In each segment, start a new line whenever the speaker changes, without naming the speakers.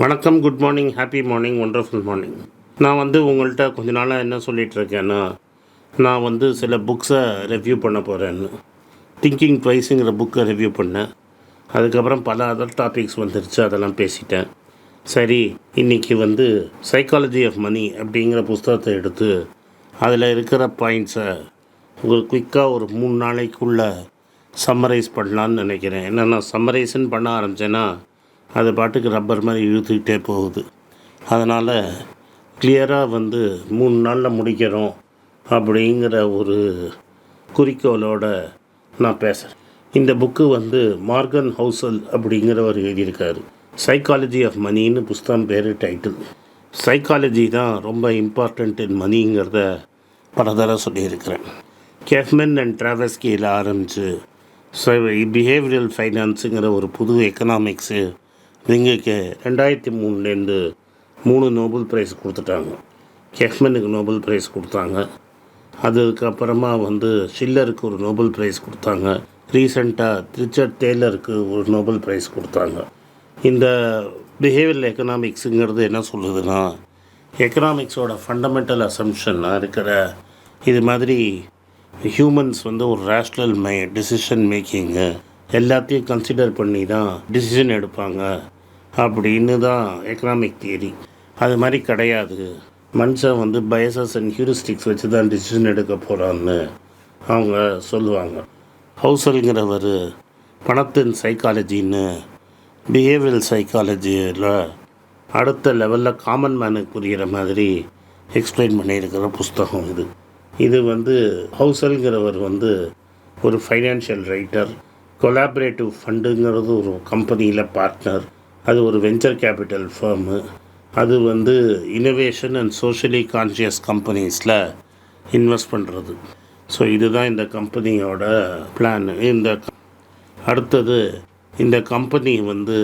வணக்கம் good morning happy morning wonderful morning நான் வந்து உங்கள்கிட்ட கொஞ்ச நாளாக என்ன சொல்லிகிட்டு இருக்கேன்னா நான் வந்து சில புக்ஸை ரிவ்யூ பண்ண போகிறேன்னு திங்கிங் ப்ரைஸுங்கிற புக்கை ரிவ்யூ பண்ணேன். அதுக்கப்புறம் பல அதர் டாபிக்ஸ் வந்துருச்சு அதெல்லாம் பேசிட்டேன். சரி இன்றைக்கி வந்து சைக்காலஜி ஆஃப் மணி அப்படிங்கிற புஸ்தகத்தை எடுத்து அதில் இருக்கிற பாயிண்ட்ஸை உங்களுக்கு குயிக்காக ஒரு மூணு நாளைக்குள்ளே சம்மரைஸ் பண்ணலான்னு நினைக்கிறேன். ஏன்னா நான் சம்மரைஸ்ன்னு பண்ண ஆரம்பித்தேன்னா அது பாட்டுக்கு ரப்பர் மாதிரி இழுத்துக்கிட்டே போகுது. அதனால் கிளியராக வந்து மூணு நாளில் முடிக்கிறோம் அப்படிங்கிற ஒரு குறிக்கோளோட நான் பேசுகிறேன் இந்த புக்கு வந்து மார்கன் ஹவுசல் அப்படிங்கிறவர் எழுதியிருக்காரு. சைக்காலஜி ஆஃப் மணின்னு புஸ்தகம் பேர் டைட்டில் சைக்காலஜி தான் ரொம்ப இம்பார்ட்டண்ட் இன் மணிங்கிறத பல தடவை சொல்லியிருக்கிறேன். கேஃப்மென் அண்ட் ட்ராவஸ்கியில் ஆரம்பித்து பிஹேவியல் ஃபைனான்ஸுங்கிற ஒரு புது எக்கனாமிக்ஸு ரிங்குக்கு ரெண்டாயிரத்தி மூணுலேருந்து மூணு நோபல் ப்ரைஸ் கொடுத்துட்டாங்க. கெஃப்மனுக்கு நோபல் ப்ரைஸ் கொடுத்தாங்க. அதுக்கப்புறமா வந்து ஷில்லருக்கு ஒரு நோபல் ப்ரைஸ் கொடுத்தாங்க. ரீசண்டாக ரிச்சர்ட் டேலருக்கு ஒரு நோபல் ப்ரைஸ் கொடுத்தாங்க. இந்த பிஹேவியர் எக்கனாமிக்ஸுங்கிறது என்ன சொல்லுதுன்னா எக்கனாமிக்ஸோட ஃபண்டமெண்டல் அசம்ஷனாக இருக்கிற இது மாதிரி ஹியூமன்ஸ் வந்து ஒரு ரேஷ்னல் மை டிசிஷன் மேக்கிங்கு எல்லாத்தையும் கன்சிடர் பண்ணி தான் டிசிஷன் எடுப்பாங்க. அப்படின்னு தான் எக்கனாமிக் தியரி அது மாதிரி கிடையாது. மனுஷன் வந்து பயசஸ் அண்ட் ஹியூரிஸ்டிக்ஸ் வச்சு தான் டிசிஷன் எடுக்க போகிறான்னு அவங்க சொல்லுவாங்க. ஹவுசல்ங்கிறவர் பணத்தின் சைக்காலஜின்னு பிஹேவியல் சைக்காலஜியில் அடுத்த லெவலில் காமன் மேனுக்கு புரிகிற மாதிரி எக்ஸ்பிளைன் பண்ணியிருக்கிற புஸ்தகம் இது. இது வந்து ஹவுசல்ங்கிறவர் வந்து ஒரு ஃபைனான்ஷியல் ரைட்டர் கொலாபரேட்டிவ் ஃபண்டுங்கிறது ஒரு கம்பெனியில் பார்ட்னர் அது ஒரு வெஞ்சர் கேபிட்டல் ஃபேர்மு அது வந்து இனோவேஷன் அண்ட் சோஷியலி கான்ஷியஸ் கம்பெனிஸில் இன்வெஸ்ட் பண்ணுறது ஸோ இதுதான் இந்த கம்பெனியோட பிளான் இந்த அடுத்தது இந்த கம்பெனி வந்து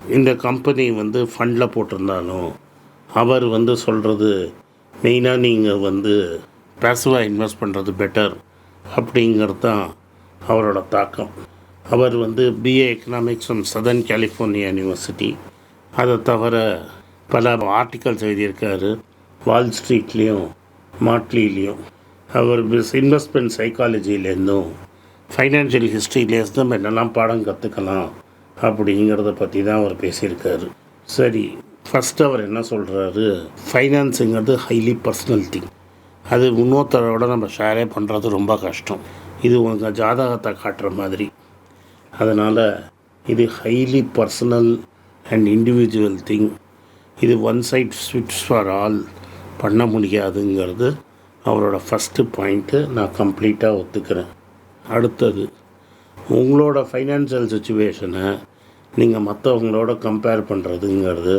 இந்த கம்பெனி வந்து ஃபண்டில் போட்டிருந்தாலும் அவர் வந்து சொல்கிறது மெயினாக நீங்கள் வந்து பேசுவாக இன்வெஸ்ட் பண்ணுறது பெட்டர் அப்படிங்கிறது தான் அவரோட தாக்கம். அவர் வந்து BA economics from southern California university அதை தவிர பல ஆர்டிகல்ஸ் எழுதியிருக்காரு. வால் ஸ்ட்ரீட்லேயும் மாட்லிலையும் அவர் பிஸ் இன்வெஸ்ட்மெண்ட் சைக்காலஜிலேருந்தும் ஃபைனான்ஷியல் ஹிஸ்ட்ரியிலேருந்து நம்ம என்னெல்லாம் பாடம் கற்றுக்கலாம் அப்படிங்கிறத பற்றி தான் அவர் பேசியிருக்காரு. சரி ஃபஸ்ட்டு அவர் என்ன சொல்கிறாரு ஃபைனான்ஸுங்கிறது ஹைலி பர்சனல் திங் அது இன்னொருத்தரோட நம்ம ஷேரே பண்ணுறது ரொம்ப கஷ்டம். இது உங்கள் ஜாதகத்தை காட்டுற மாதிரி. அதனால் இது highly personal and individual thing இது ஒன் சைட் ஸ்விட்ச் ஃபார் ஆல் பண்ண முடியாதுங்கிறது அவரோட ஃபஸ்ட்டு பாயிண்ட்டு நான் கம்ப்ளீட்டாக ஒத்துக்கிறேன். அடுத்தது உங்களோட ஃபைனான்சியல் சுச்சுவேஷனை நீங்கள் மற்றவங்களோட கம்பேர் பண்ணுறதுங்கிறது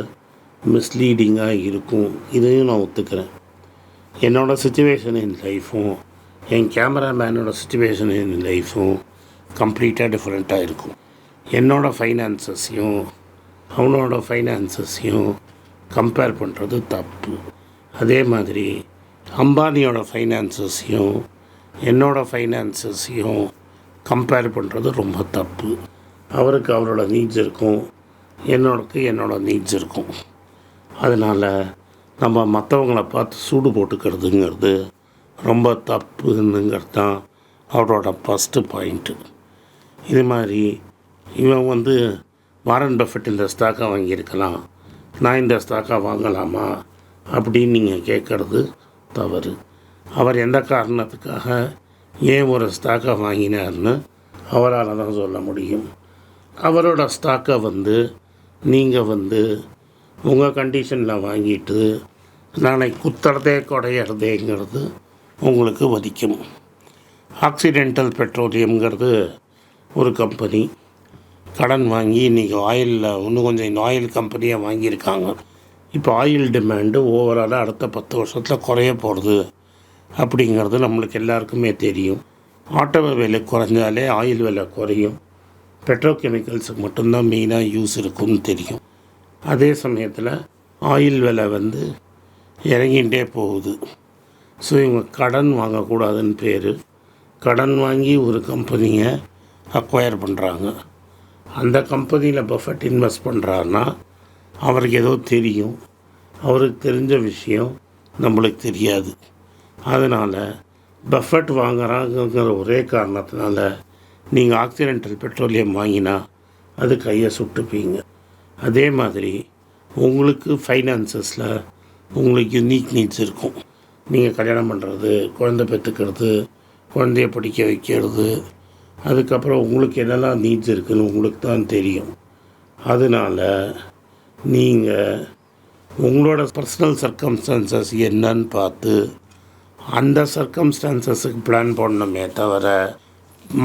மிஸ்லீடிங்காக இருக்கும். இதையும் நான் ஒத்துக்கிறேன். என்னோடய சுச்சுவேஷன் இன் லைஃப்பும் என் கேமராமேனோட சுச்சுவேஷன் இன் லைஃப்பும் கம்ப்ளீட்டாக டிஃப்ரெண்ட்டாக இருக்கும். என்னோடய ஃபைனான்சஸையும் அவனோட ஃபைனான்சஸையும் கம்பேர் பண்ணுறது தப்பு. அதே மாதிரி அம்பானியோட ஃபைனான்சஸையும் என்னோடய ஃபைனான்சஸையும் கம்பேர் பண்ணுறது ரொம்ப தப்பு. அவருக்கு அவரோட நீட்ஸ் இருக்கும் என்னோடக்கு என்னோட நீட்ஸ் இருக்கும். அதனால் நம்ம மற்றவங்கள பார்த்து சூடு போட்டுக்கிறதுங்கிறது ரொம்ப தப்புங்கிறது தான் அவரோட ஃபஸ்ட்டு பாயிண்ட்டு இது மாதிரி இவன் வந்து வாரன் பஃபெட் இந்த ஸ்டாக்கை வாங்கியிருக்கலாம். நான் இந்த ஸ்டாக்காக வாங்கலாமா? அப்படின்னு நீங்கள் கேட்குறது தவறு. அவர் எந்த காரணத்துக்காக ஏன் ஒரு ஸ்டாக்கை வாங்கினார்னு அவரால் தான் சொல்ல முடியும். அவரோட ஸ்டாக்கை வந்து நீங்கள் வந்து உங்கள் கண்டிஷனில் வாங்கிட்டு நாளைக்கு குத்துறதே குடையிறதேங்கிறது உங்களுக்கு வதிக்கும் ஆக்சிடென்டல் பெட்ரோலியம்ங்கிறது ஒரு கம்பெனி. கடன் வாங்கி இன்றைக்கி ஆயிலில் இன்னும் கொஞ்சம் இந்த ஆயில் கம்பெனியாக வாங்கியிருக்காங்க. இப்போ ஆயில் டிமாண்டு ஓவராலாக அடுத்த பத்து வருஷத்தில் குறைய போகிறது அப்படிங்கிறது நம்மளுக்கு எல்லாருக்குமே தெரியும். ஆட்டோ விலை குறைஞ்சாலே ஆயில் விலை குறையும். பெட்ரோகெமிக்கல்ஸுக்கு மட்டும்தான் மெயினாக யூஸ் இருக்கும்னு தெரியும். அதே சமயத்தில் ஆயில் விலை வந்து இறங்கிகிட்டே போகுது. ஸோ இவங்க கடன் வாங்கக்கூடாதுன்னு பேர். கடன் வாங்கி ஒரு கம்பெனியை அக்வயர் பண்ணுறாங்க அந்த கம்பெனியில் பஃபட் இன்வெஸ்ட் பண்ணுறாருன்னா அவருக்கு ஏதோ தெரியும். அவருக்கு தெரிஞ்ச விஷயம் நம்மளுக்கு தெரியாது. அதனால் பஃபட் வாங்குறாங்கிற ஒரே காரணத்தினால நீங்கள் ஆக்சிடென்டல் பெட்ரோலியம் வாங்கினா அது கையை சுட்டுப்பீங்க. அதே மாதிரி உங்களுக்கு ஃபைனான்சஸில் உங்களுக்கு யூனிக் நீட்ஸ் இருக்கும். நீங்கள் கல்யாணம் பண்ணுறது குழந்தை பெற்றுக்கிறது குழந்தைய படிக்க வைக்கிறது அதுக்கப்புறம் உங்களுக்கு என்னெல்லாம் நீட்ஸ் இருக்குதுன்னு உங்களுக்கு தான் தெரியும். அதனால் நீங்கள் உங்களோட பர்சனல் சர்க்கம்ஸ்டான்சஸ் என்னன்னு பார்த்து அந்த சர்க்கம்ஸ்டான்சஸுக்கு பிளான் பண்ணணுமே தவிர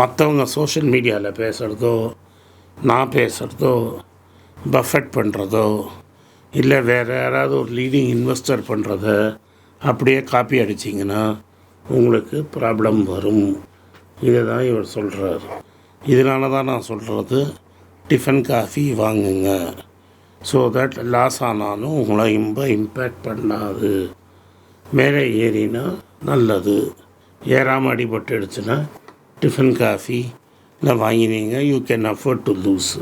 மற்றவங்க சோஷியல் மீடியாவில் பேசுகிறதோ நான் பேசுகிறதோ பஃபெட் பண்ணுறதோ இல்லை வேறு யாராவது ஒரு லீடிங் இன்வெஸ்டர் பண்ணுறத அப்படியே காப்பி அடிச்சிங்கன்னா உங்களுக்கு ப்ராப்ளம் வரும். இதை தான் இவர் சொல்கிறார் இதனால தான் நான் சொல்கிறது டிஃபன் காஃபி வாங்குங்க. ஸோ தட் லாஸ் ஆனாலும் உங்களை ரொம்ப இம்பேக்ட் பண்ணாது. மேலே ஏறினா நல்லது. ஏறாமல் அடிபட்டுடுச்சுன்னா டிஃபன் காஃபி நான் வாங்கினீங்க you can afford to lose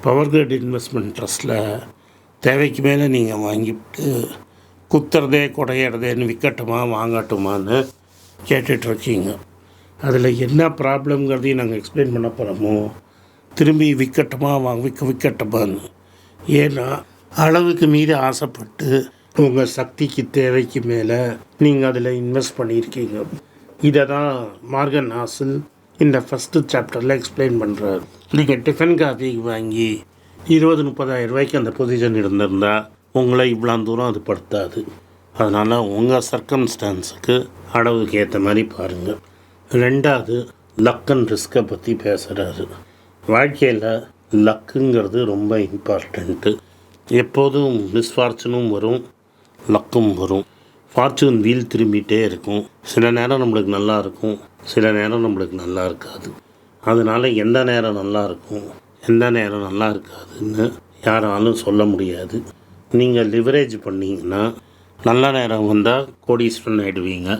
power grid investment ட்ரஸ்ட்டில் தேவைக்கு மேலே நீங்கள் வாங்கிட்டு குத்துறதே குடையிறதேன்னு விற்கட்டுமா வாங்கட்டுமான்னு கேட்டுட்ருக்கீங்க அதில் என்ன ப்ராப்ளம்ங்கிறதையும் நாங்கள் எக்ஸ்பிளைன் பண்ண போகிறோமோ திரும்பி விற்கட்டுமா வாங்க விற்க விற்கட்டுமான்னு ஏன்னா அளவுக்கு மீறி ஆசைப்பட்டு உங்கள் சக்திக்கு தேவைக்கு மேலே நீங்கள் அதில் இன்வெஸ்ட் பண்ணியிருக்கீங்க. இதை தான் மார்கன் ஆசில் இந்த ஃபஸ்ட்டு சாப்டரில் எக்ஸ்பிளைன் பண்ணுறாரு நீங்கள் டிஃபன் காஃபி வாங்கி இருபது முப்பதாயிரம் ரூபாய்க்கு அந்த பொசிஷன் இருந்திருந்தால் உங்களை இவ்வளோ தூரம் அது படுத்தாது. அதனால் உங்கள் சர்க்கம்ஸ்டான்ஸுக்கு அளவுக்கு ஏற்ற மாதிரி பாருங்கள் ரெண்டாவது லக் அண்ட் ரிஸ்க்கை பற்றி பேசுகிறாரு வாழ்க்கையில் லக்குங்கிறது ரொம்ப இம்பார்ட்டண்ட்டு எப்போதும் மிஸ்ஃபார்ச்சுனும் வரும் லக்கும் வரும். ஃபார்ச்சூன் வீல் திரும்பிகிட்டே இருக்கும். சில நேரம் நம்மளுக்கு நல்லா இருக்கும் சில நேரம் நம்மளுக்கு நல்லா இருக்காது. அதனால் எந்த நேரம் நல்லா இருக்கும் எந்த நேரம் நல்லா இருக்காதுன்னு யாராலும் சொல்ல முடியாது. நீங்கள் லிவரேஜ் பண்ணிங்கன்னா நல்ல நேரம் வந்தால் கோடீஸ்வரன் ஆகிடுவீங்க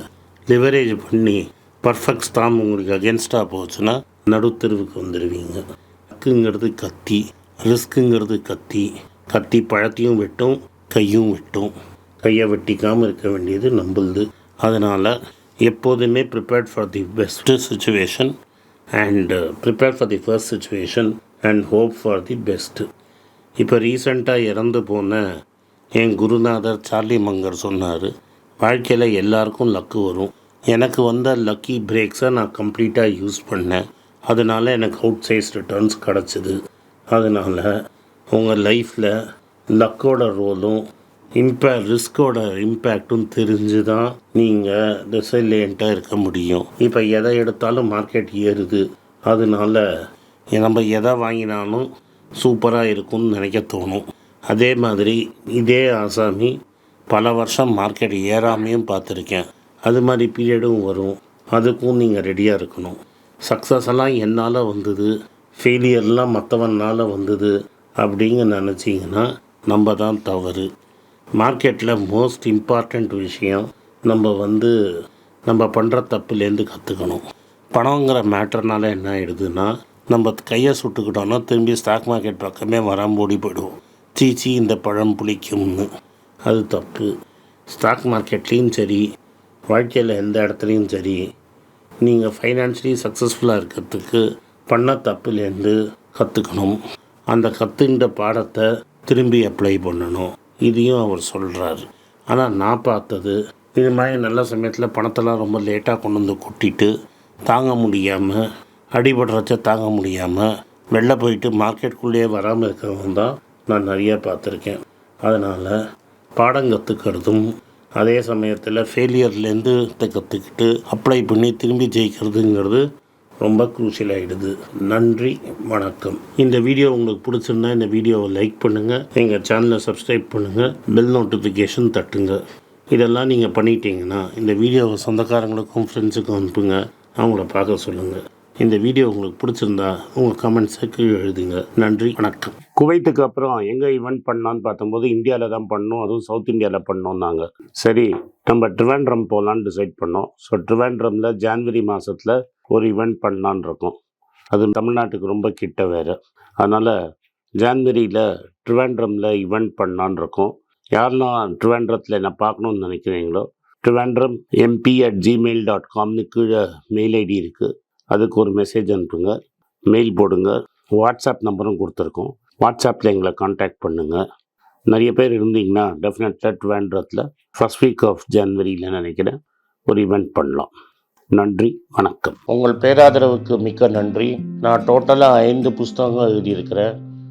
லிவரேஜ் பண்ணி பர்ஃபெக்ட் ஸ்டாம் உங்களுக்கு அகேன்ஸ்டாக போச்சுன்னா நடுத்தெருவுக்கு வந்துடுவீங்க லக்குங்கிறது கத்தி ரிஸ்க்குங்கிறது கத்தி. கத்தி பழத்தையும் வெட்டும் கையும் வெட்டும். கையை வெட்டிக்காமல் இருக்க வேண்டியது நம்மளுது அதனால் எப்போதுமே prepared for the best situation and prepare for the first situation and hope for the best இப்போ ரீசண்டாக இறந்து போன என் குருநாதர் சார்லி மங்கர் சொன்னார் வாழ்க்கையில் எல்லாருக்கும் லக்கு வரும். எனக்கு வந்த லக்கி பிரேக்ஸை நான் கம்ப்ளீட்டாக யூஸ் பண்ணேன். அதனால் எனக்கு அவுட் சைஸ் ரிட்டர்ன்ஸ் கிடச்சிது. அதனால் உங்கள் லைஃப்பில் லக்கோட ரோலும் இம்பே ரிஸ்கோட இம்பேக்டும் தெரிஞ்சு தான் நீங்கள் ரெசிலியண்ட்டாக இருக்க முடியும். இப்போ எதை எடுத்தாலும் மார்க்கெட் ஏறுது. அதனால நம்ம எதை வாங்கினாலும் சூப்பராக இருக்கும்னு நினைக்க தோணும். அதே மாதிரி இதே ஆசாமி பல வருஷம் மார்க்கெட் ஏறாமையும் பார்த்துருக்கேன். அது மாதிரி பீரியடும் வரும். அதுக்கும் நீங்கள் ரெடியாக இருக்கணும். சக்ஸஸ் எல்லாம் என்னால் வந்தது. ஃபெயிலியர்லாம் மற்றவனால் வந்தது அப்படிங்க நினச்சிங்கன்னா நம்ம தான் தவறு. மார்க்கெட்டில் மோஸ்ட் இம்பார்ட்டண்ட் விஷயம் நம்ம வந்து நம்ம பண்ணுற தப்புலேருந்து கற்றுக்கணும் பணங்கிற மேட்டர்னால என்ன ஆகிடுதுன்னா நம்ம கையை சுட்டுக்கிட்டோன்னா திரும்பி ஸ்டாக் மார்க்கெட் பக்கமே வராமல் ஓடி போயிடுவோம் சீச்சி இந்த பழம் புளிக்கும்னு. அது தப்பு. ஸ்டாக் மார்க்கெட்லேயும் சரி வாழ்க்கையில் எந்த இடத்துலையும் சரி நீங்கள் ஃபைனான்ஷியலி சக்ஸஸ்ஃபுல்லாக இருக்கிறதுக்கு பண்ண தப்புலேருந்து கற்றுக்கணும் அந்த கற்றுன்ற பாடத்தை திரும்பி அப்ளை பண்ணணும். இதையும் அவர் சொல்கிறாரு ஆனால் நான் பார்த்தது இது மாதிரி நல்ல சமயத்தில் பணத்தெல்லாம் ரொம்ப லேட்டாக கொண்டு வந்து கொட்டிட்டு தாங்க முடியாமல் அடிபடுறச்ச தாங்க முடியாமல் வெளில போயிட்டு மார்க்கெட்டுக்குள்ளேயே வராமல் இருக்கிறவங்க தான் நான் நிறையா பார்த்துருக்கேன். அதனால் பாடம் கற்றுக்கிறதும் அதே சமயத்தில் ஃபெயிலியர்லேருந்து கற்றுக்கிட்டு அப்ளை பண்ணி திரும்பி ஜெயிக்கிறதுங்கிறது ரொம்ப குரூசியல் ஆகிடுது நன்றி வணக்கம். இந்த வீடியோ உங்களுக்கு பிடிச்சிருந்தா இந்த வீடியோவை லைக் பண்ணுங்கள் எங்கள் சேனலை சப்ஸ்கிரைப் பண்ணுங்கள் பெல் நோட்டிஃபிகேஷன் தட்டுங்க. இதெல்லாம் நீங்கள் பண்ணிட்டீங்கன்னா இந்த வீடியோவை சொந்தக்காரங்களுக்கும் ஃப்ரெண்ட்ஸுக்கும் அனுப்புங்க. அவங்கள பார்க்க சொல்லுங்கள் இந்த வீடியோ உங்களுக்கு பிடிச்சிருந்தா உங்கள் கமெண்ட்ஸை கீழே எழுதுங்க. நன்றி வணக்கம். குவைத்துக்கு அப்புறம் எங்கே ஈவெண்ட் பண்ணான்னு பார்த்தம்போது இந்தியாவில் தான் பண்ணோம். அதுவும் சவுத் இந்தியாவில் பண்ணோம்னாங்க சரி நம்ம ட்ரிவாண்ட்ரம் போகலான்னு டிசைட் பண்ணோம். ஸோ ட்ரிவாண்ட்ரமில் ஜான்வரி மாதத்தில் ஒரு ஈவெண்ட் பண்ணலான்னு இருக்கோம். அது தமிழ்நாட்டுக்கு ரொம்ப கிட்ட வேறு. அதனால் ஜான்வரியில் ட்ரிவாண்ட்ரமில் ஈவெண்ட் பண்ணலான்னு இருக்கோம். யாரெல்லாம் ட்ரிவாண்ட்ரத்தில் என்ன பார்க்கணுன்னு நினைக்கிறீங்களோ Trivandrum MP at gmail dot காம்னு கீழே மெயில் ஐடி இருக்குது அதுக்கு ஒரு மெசேஜ் அனுப்புங்க. மெயில் போடுங்க. வாட்ஸ்அப் நம்பரும் கொடுத்துருக்கோம். வாட்ஸ்அப்பில் எங்களை காண்டாக்ட் பண்ணுங்கள் நிறைய பேர் இருந்தீங்கன்னா டெஃபினட்டாக ட்வேண்ட்ரத்தில் ஃபஸ்ட் வீக் ஆஃப் ஜனவரியில் நினைக்கிறேன் ஒரு ஈவெண்ட் பண்ணலாம். நன்றி வணக்கம். உங்கள் பேராதரவுக்கு மிக்க நன்றி. நான் டோட்டலாக ஐந்து புஸ்தகங்கள் எழுதியிருக்கிறேன்.